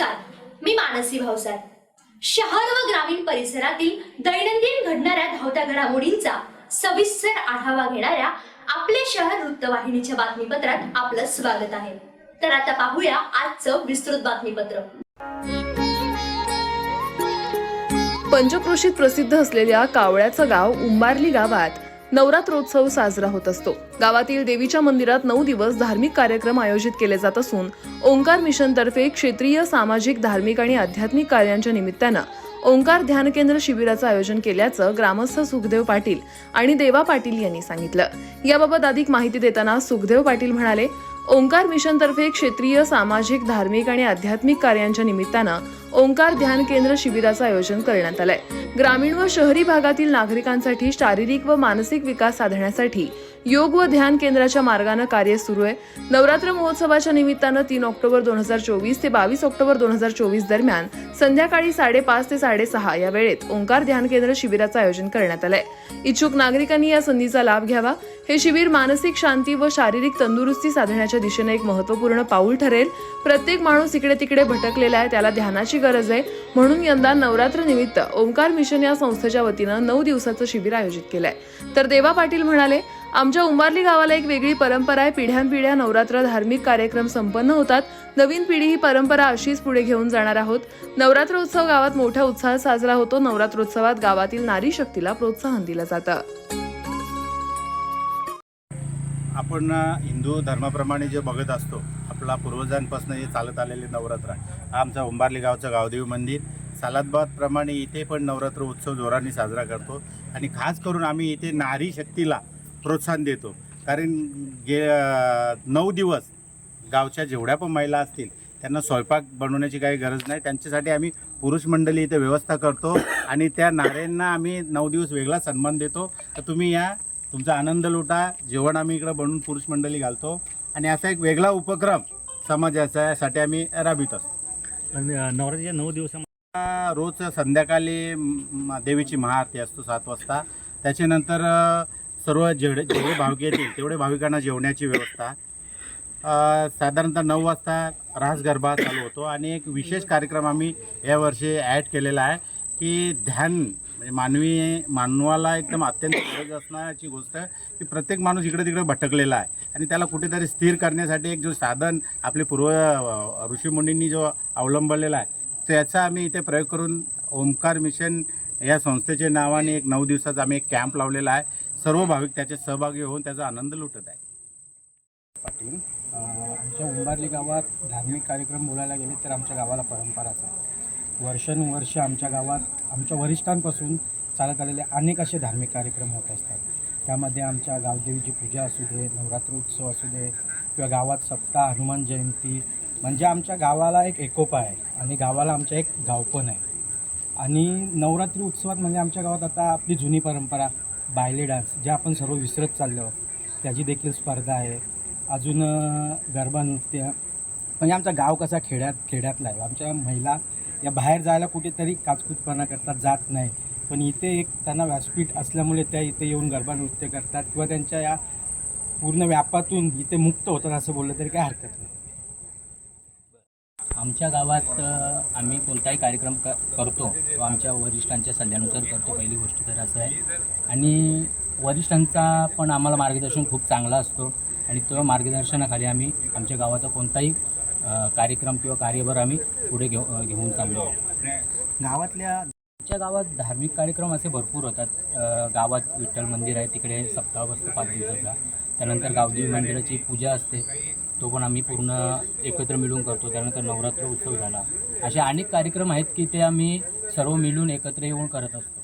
नमस्कार. मी मानसी भावसार शहर व ग्रामीण परिसरातील दैनंदिन घडणाऱ्या धावत्या घडामोडींचा सविस्तर आढावा घेणाऱ्या आपले शहर वृत्तवाहिनीच्या बातमीपत्रात आपलं स्वागत आहे. तर आता पाहूया आजचं विस्तृत बातमीपत्र. पंचक्रोशीत प्रसिद्ध असलेल्या कावळ्याचं गाव उंबारली गावात नवरात्रोत्सव साजरा होत असतो. गावातील देवीच्या मंदिरात नऊ दिवस धार्मिक कार्यक्रम आयोजित केले जात असून ओंकार मिशनतर्फे क्षेत्रीय सामाजिक धार्मिक आणि आध्यात्मिक कार्यांच्या निमित्तानं ओंकार ध्यान केंद्र शिबिराचं आयोजन केल्याचं ग्रामस्थ सुखदेव पाटील आणि देवा पाटील यांनी सांगितलं. याबाबत अधिक माहिती देताना सुखदेव पाटील म्हणाले ओंकार मिशनतर्फे क्षेत्रीय सामाजिक धार्मिक आणि आध्यात्मिक कार्यांच्या निमित्तानं ओंकार ध्यान केंद्र शिबिराचं आयोजन करण्यात आलंय. ग्रामीण व शहरी भागातील नागरिकांसाठी शारीरिक व मानसिक विकास साधण्यासाठी योग व ध्यान केंद्राच्या मार्गानं कार्य सुरू आहे. नवरात्र महोत्सवाच्या निमित्तानं तीन ऑक्टोबर दोन हजार चोवीस ते बावीस ऑक्टोबर दोन हजार चोवीस दरम्यान संध्याकाळी साडेपाच ते साडेसहा या वेळेत ओंकार ध्यान केंद्र शिबिराचं आयोजन करण्यात आलंय. इच्छुक नागरिकांनी या संधीचा लाभ घ्यावा. हे शिबिर मानसिक शांती व शारीरिक तंदुरुस्ती साधण्याच्या दिशेने एक महत्त्वपूर्ण पाऊल ठरेल. प्रत्येक माणूस इकडे तिकडे भटकलेला आहे त्याला ध्यानाची गरज आहे. म्हणून यंदा नवरात्र निमित्त ओंकार मिशन या संस्थेच्या वतीनं नऊ दिवसाचं शिबिर आयोजित केलंय. तर देवा पाटील म्हणाले आमच्या उंबारली गावाला एक वेगळी परंपरा आहे. पिढ्यानपिढ्या नवरात्र धार्मिक कार्यक्रम संपन्न होतात. नवीन पिढी ही परंपरा अशीच पुढे घेऊन जाणार आहोत. नवरात्र उत्सव गावात मोठ्या उत्साहात साजरा होतो. नवरात्रोत्सवात गावातील नारी शक्तीला प्रोत्साहन दिलं जातं. आपण हिंदू धर्माप्रमाणे जे बघत असतो आपला पूर्वजांपासून जे चालत आलेले नवरात्र हा आमचा उंबारली गावचं गावदेवी मंदिर. सालादबादप्रमाणे इथे पण नवरात्र उत्सव जोराने साजरा करतो. आणि खास करून आम्ही इथे नारी शक्तीला प्रोत्साहन देतो. कारण गे नऊ दिवस गावच्या जेवढ्या पण महिला असतील त्यांना स्वयंपाक बनवण्याची काही गरज नाही. त्यांच्यासाठी आम्ही पुरुष मंडळी इथे व्यवस्था करतो आणि त्या नाऱ्यांना आम्ही नऊ दिवस वेगळा सन्मान देतो. तर तुम्ही या तुमचा आनंद लुटा जेवण आम्ही इकडं बनवून पुरुष मंडळी घालतो आणि असा एक वेगळा उपक्रम समाजासाठी आम्ही राबवित असतो. आणि नवरात्रीच्या नऊ दिवसामध्ये? रोज संध्याकाळी देवीची महाआरती असतो सात वाजता. त्याच्यानंतर सर्व जेवढे जेवढे भाविक येतील तेवढे भाविकांना जेवण्याची व्यवस्था. साधारणतः नऊ वाजता रास गरबा चालू होतो आणि एक विशेष कार्यक्रम आम्ही यावर्षी ॲड केलेला आहे की ध्यान म्हणजे मानवी मानवाला एकदम अत्यंत गरज असण्याची गोष्ट की प्रत्येक माणूस इकडे तिकडे भटकलेला आहे. आणि त्याला कुठेतरी स्थिर करण्यासाठी एक जो साधन आपले पूर्व अ, ऋषीमुनींनी जो अवलंबलेला आहे त्याचा आम्ही इथे प्रयोग करून ओंकार मिशन या संस्थेच्या नावाने एक नऊ दिवसाचा आम्ही एक कॅम्प लावलेला आहे. सर्व भाविक त्याचे सहभागी होऊन त्याचा आनंद लुटत आहे पाटील आमच्या उंबारली गावात धार्मिक कार्यक्रम बोलायला गेले तर आमच्या गावाला परंपराच आहे. वर्षानुवर्ष आमच्या गावात आमच्या वरिष्ठांपासून चालत आलेले अनेक असे धार्मिक कार्यक्रम होत असतात. त्यामध्ये आमच्या गावदेवीची पूजा असू दे नवरात्र उत्सव असू दे किंवा गावात सप्ताह हनुमान जयंती म्हणजे आमच्या गावाला एक एकोपा आहे आणि गावाला आमच्या एक गावपण आहे. आणि नवरात्री उत्सवात म्हणजे आमच्या गावात आता आपली जुनी परंपरा बायले डान्स जे आपण सर्व विसरत चाललो त्याची देखील स्पर्धा आहे. अजून गरबा नृत्य म्हणजे आमचा गाव कसा खेड्यात खेड्यातला आहे. आमच्या महिला या बाहेर जायला कुठेतरी काचकूचपणा करतात जात नाही. पण इथे एक त्यांना व्यासपीठ असल्यामुळे त्या इथे येऊन गरबा नृत्य करतात किंवा त्यांच्या या पूर्ण व्यापातून इथे मुक्त होतात असं बोललं तरी काय हरकत नाही. आमच्या गावात आम्ही कोणताही कार्यक्रम क करतो तो आमच्या वरिष्ठांच्या सल्ल्यानुसार करतो. पहिली गोष्ट तर असं आहे. आणि वरिष्ठांचा पण आम्हाला मार्गदर्शन खूप चांगला असतो. आणि तो मार्गदर्शनाखाली आम्ही आमच्या गावाचा कोणताही कार्यक्रम किंवा कार्यभार आम्ही पुढे घेऊ घेऊन चाललो. गावातल्या आमच्या गावात धार्मिक कार्यक्रम असे भरपूर होतात. गावात विठ्ठल मंदिर आहे तिकडे सप्ताह बसतो पाच दिवसाचा. त्यानंतर गावदेवी मंदिराची पूजा असते. तो पण आम्ही पूर्ण एकत्र मिळून करतो. त्यानंतर नवरात्र उत्सव झाला. असे अनेक कार्यक्रम आहेत की ते आम्ही सर्व मिळून एकत्र येऊन करत असतो.